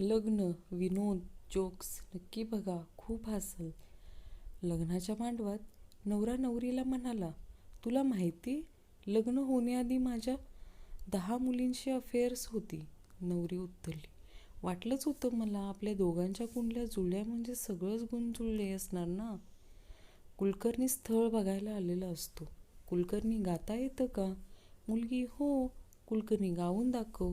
लग्न विनोद जोक्स नक्की बघा खूप हसल. लग्नाच्या मांडवात नवरा नवरीला म्हणाला तुला माहिती लग्न होण्याआधी माझ्या दहा मुलींशी अफेअर्स होती. नवरी उत्तरली वाटलंच होतं मला आपल्या दोघांच्या कुंडल्या जुळल्या म्हणजे सगळंच गुण जुळले असणार ना? कुलकर्णी स्थळ बघायला आलेला असतो. कुलकर्णी गाता येतं का? मुलगी हो कुलकर्णी गाऊन दाखव.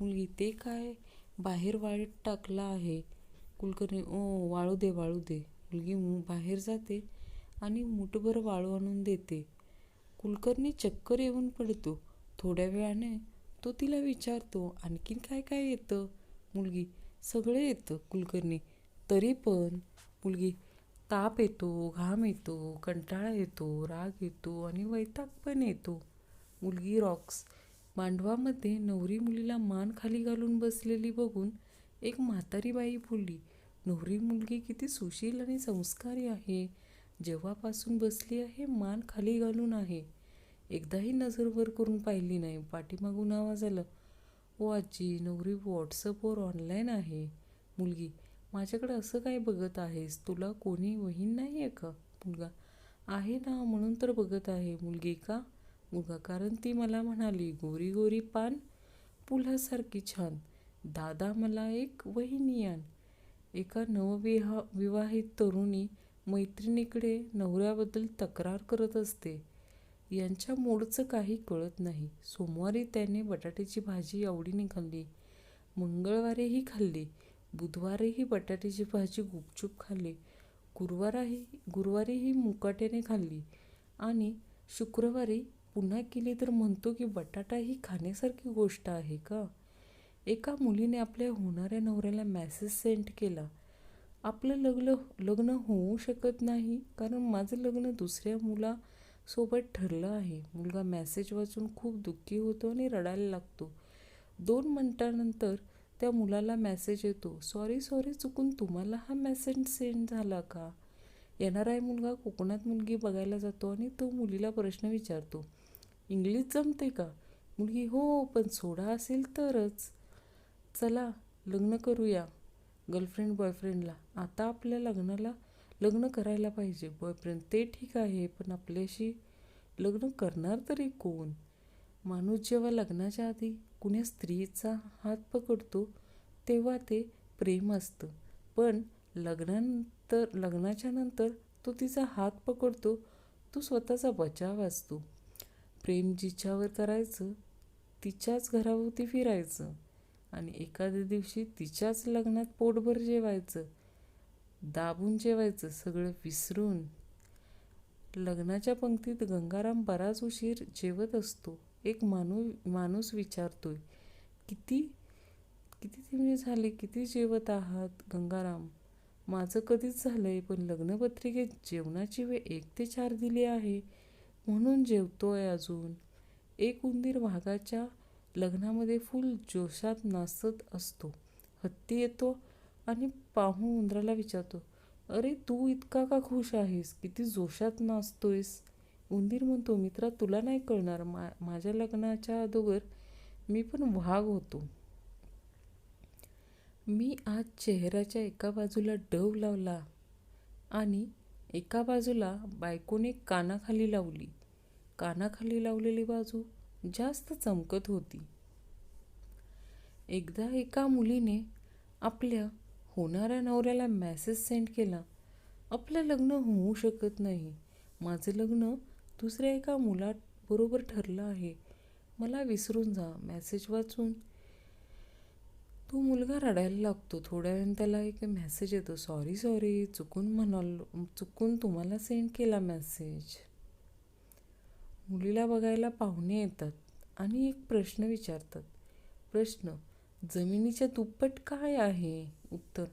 मुलगी ते काय? बाहेर वाळीत टाकला आहे. कुलकर्णी ओ वाळू दे वाळू दे. मुलगी मु- बाहेर जाते आणि मुठभर वाळू आणून देते. कुलकर्णी चक्कर येऊन पडतो. थोड्या वेळाने तो तिला विचारतो आणखीन काय काय येतं? मुलगी सगळं येतं कुलकर्णी. तरी पण मुलगी ताप येतो घाम येतो कंटाळा येतो राग येतो आणि वैताग पण येतो. मुलगी रॉक्स मांडवामध्ये नवरी मुलीला मान खाली घालून बसलेली बघून एक म्हातारी बाई बोलली नवरी मुलगी किती सुशील आणि संस्कारी आहे. जेव्हापासून बसली आहे मान खाली घालून आहे. एकदाही नजर वर करून पाहिली नाही. पाठीमागून आवाज आला ओ आजी नवरी व्हॉट्सअपवर ऑनलाईन आहे. मुलगी माझ्याकडे असं काय बघत आहेस? तुला कोणी वहीन नाही आहे का? मुलगा आहे ना म्हणून तर बघत आहे. मुलगी का? मुलगा कारण ती मला म्हणाली गोरी गोरी पान पुलासारखी छान. दादा मला एक वहिनी आण. एका नवविहा विवाहित तरुणी मैत्रिणीकडे नवऱ्याबद्दल तक्रार करत असते. यांच्या मूडचं काही कळत नाही. सोमवारी त्याने बटाट्याची भाजी आवडीने खाल्ली. मंगळवारीही खाल्ली. बुधवारीही बटाट्याची भाजी गुपचूप खाल्ली. गुरुवाराही गुरुवारीही मुकाट्याने खाल्ली. आणि शुक्रवारी पुन्हा केली तर म्हणतो की बटाटा ही खाण्यासारखी गोष्ट आहे का? एका मुलीने आपल्या होणाऱ्या नवऱ्याला मेसेज सेंड केला. आपलं लग्न लग्न होऊ शकत नाही कारण माझं लग्न दुसऱ्या मुलासोबत ठरलं आहे. मुलगा मॅसेज वाचून खूप दुःखी होतो आणि रडायला लागतो. दोन मिनटानंतर त्या मुलाला मेसेज येतो. सॉरी सॉरी चुकून तुम्हाला हा मेसेज सेंड झाला का? येणारा मुलगा कोकणात मुलगी बघायला जातो आणि तो मुलीला प्रश्न विचारतो. इंग्लिश जमते का? मुलगी हो पण सोडा असेल तरच. चला लग्न करूया. गर्लफ्रेंड बॉयफ्रेंडला. आता आपल्या लग्नाला लग्न करायला पाहिजे. बॉयफ्रेंड ते ठीक आहे पण आपल्याशी लग्न करणार तरी कोण? माणूस जेव्हा लग्नाच्या आधी कुण्या स्त्रीचा हात पकडतो तेव्हा ते प्रेम असतं. पण लग्नानंतर लग्नाच्या नंतर तो तिचा हात पकडतो तो स्वतःचा बचाव असतो. प्रेम जिच्यावर करायचं तिच्याच घराभोवती फिरायचं आणि एखाद्या दिवशी तिच्याच लग्नात पोटभर जेवायचं दाबून जेवायचं सगळं विसरून. लग्नाच्या पंक्तीत गंगाराम बराच उशीर जेवत असतो. एक माणू माणूस विचारतोय किती किती तिने झाले किती जेवत आहात गंगाराम? माझं कधीच झालं आहे पण लग्नपत्रिकेत जेवणाची वेळ एक ते चार दिली आहे. म्हणून जेवतोय अजून. एक उंदीर वाघाच्या लग्नामध्ये फुल जोशात नाचत असतो. हत्ती येतो आणि पाहून उंदराला विचारतो अरे तू इतका का खुश आहेस? किती जोशात नाचतोयस उंदीर म्हणतो मित्रा तुला नाही कळणार. मा माझ्या लग्नाच्या अगोदर मी पण वाघ होतो. मी आज चेहऱ्याच्या एका बाजूला डव लावला आणि एका बाजूला बायकोने कानाखाली लावली. कानाखाली लावलेली बाजू जास्त चमकत होती. एकदा एका मुलीने आपल्या होणाऱ्या नवऱ्याला मॅसेज सेंड केला. आपलं लग्न होऊ शकत नाही. माझं लग्न दुसऱ्या एका मुलाबरोबर ठरलं आहे. मला विसरून जा. मॅसेज वाचून तो मुलगा रडायला लागतो. थोड्या वेळाने त्याला एक मेसेज येतो. सॉरी सॉरी चुकून म्हणालो चुकून तुम्हाला सेंड केला मेसेज मुलीला बघायला पाहुणे येतात आणि एक प्रश्न विचारतात. प्रश्न जमिनीच्या दुप्पट काय आहे? उत्तर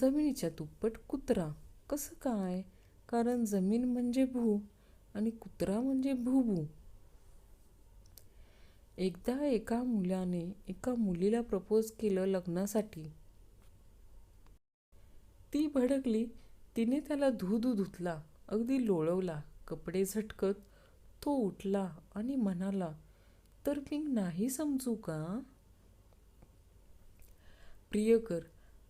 जमिनीच्या दुप्पट कुत्रा. कसं काय? कारण जमीन म्हणजे भू आणि कुत्रा म्हणजे भूभू. एकदा एका मुलाने एका मुलीला प्रपोज केलं लग्नासाठी. ती भडकली. तिने त्याला धू धू धुतला अगदी लोळवला कपडे झटकत. तो उठला आणि म्हणाला तर मी नाही समजू का? प्रियकर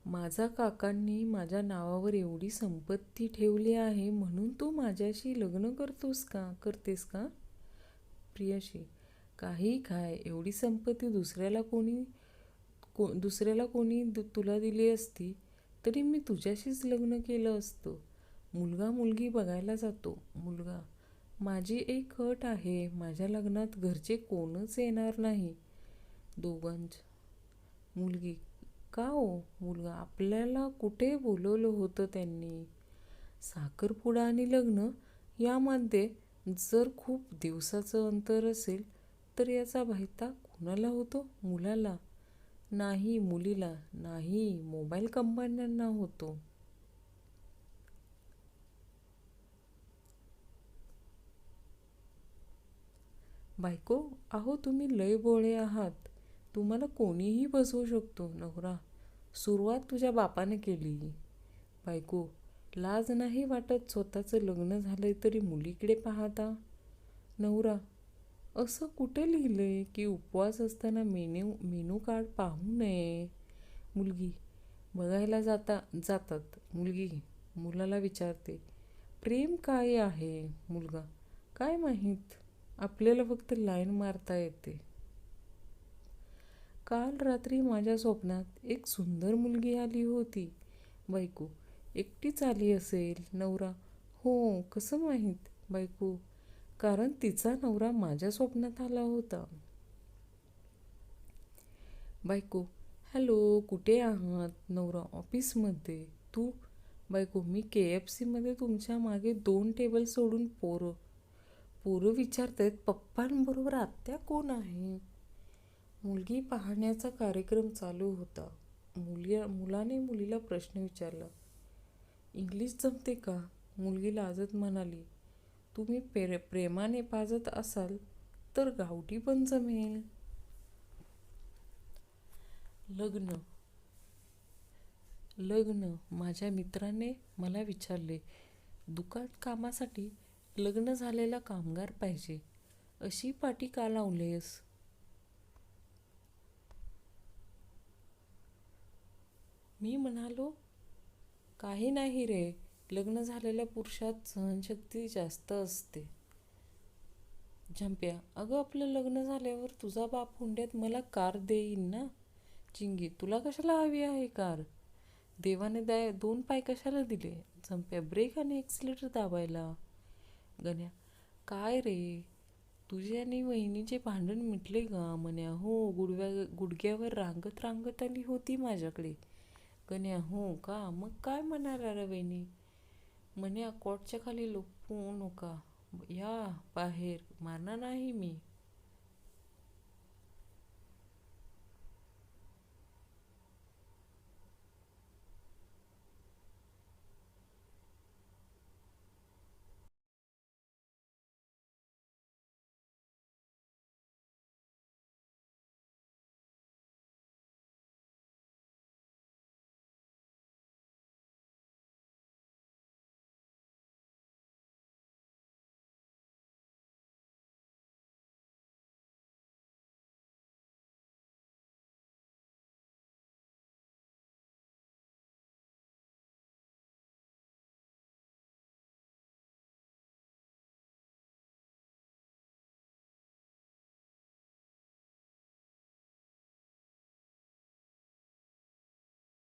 माझा काकांनी माझ्या नावावर एवढी संपत्ती ठेवली आहे म्हणून तू माझ्याशी लग्न करतोस का करतेस का? प्रियशी काही काय एवढी संपत्ती दुसऱ्याला कोणी को दुसऱ्याला कोणी दु तुला दिली असती तरी मी तुझ्याशीच लग्न केलं असतं. मुलगा मुलगी बघायला जातो. मुलगा माझी एक अट आहे माझ्या लग्नात घरचे कोणच येणार नाही. दोघांच. मुलगी का हो? मुलगा आपल्याला कुठे बोलवलं होतं त्यांनी? साखरपुडा आणि लग्न यामध्ये जर खूप दिवसाचं अंतर असेल तर याचा भायता कुणाला होतो? मुलाला? नाही मुलीला नाही मोबाईल कंपन्यांना होतो. बायको अहो तुम्ही लय बोळे आहात. तुम्हाला कोणीही बसवू शकतो नवरा. सुरुवात तुझ्या बापाने केली. बायको लाज नाही वाटत स्वतःचं लग्न झालंय तरी मुलीकडे पाहता? नवरा असं कुठे लिहिलं आहे की उपवास असताना मेन्यू मेनू कार्ड पाहू नये? मुलगी बघायला जाता जातात. मुलगी मुलाला विचारते प्रेम काय आहे? मुलगा काय माहीत? आपल्याला फक्त लाईन मारता येते. काल रात्री माझ्या स्वप्नात एक सुंदर मुलगी आली होती. बायको एकटीच आली असेल नवरा? हो कसं माहीत? बायको कारण तिचा नवरा माझ्या स्वप्नात आला होता. बायको हॅलो कुठे आहात? नवरा ऑफिसमध्ये. तू बायको मी के एफ सीमध्ये तुमच्या मागे दोन टेबल सोडून पोरं पोरं विचारतायत पप्पांबरोबर आत्या कोण आहे? मुलगी पाहण्याचा कार्यक्रम चालू होता. मुली मुलाने मुलीला प्रश्न विचारला इंग्लिश जमते का? मुलगी लाजत म्हणाली तुम्ही प्रे प्रेमाने पाजत असाल तर गावठी पण जमेल. लग्न. लग्न. माझ्या मित्राने मला विचारले दुकान कामासाठी लग्न झालेला कामगार पाहिजे अशी पाटी का लावलेस? मी म्हणालो काही नाही रे. लग्न झालेल्या पुरुषात सहनशक्ती जास्त असते. झंप्या अगं आपलं लग्न झाल्यावर तुझा बाप हुंड्यात मला कार देईन ना? चिंगी तुला कशाला हवी आहे कार? देवाने दाय दोन पाय कशाला दिले? झंप्या ब्रेक आणि एक्सिलेटर दाबायला. गण्या काय रे? तुझे आणि वहिनीचे भांडण मिटले का? म्हण्या हो गुडव्या गुडघ्यावर रांगत रांगत आली होती माझ्याकडे. गण्या हो का? मग काय म्हणाला रे वहिनी? म्हणे कोटच्या खाली लुपू नका. या बाहेर मारणार नाही मी.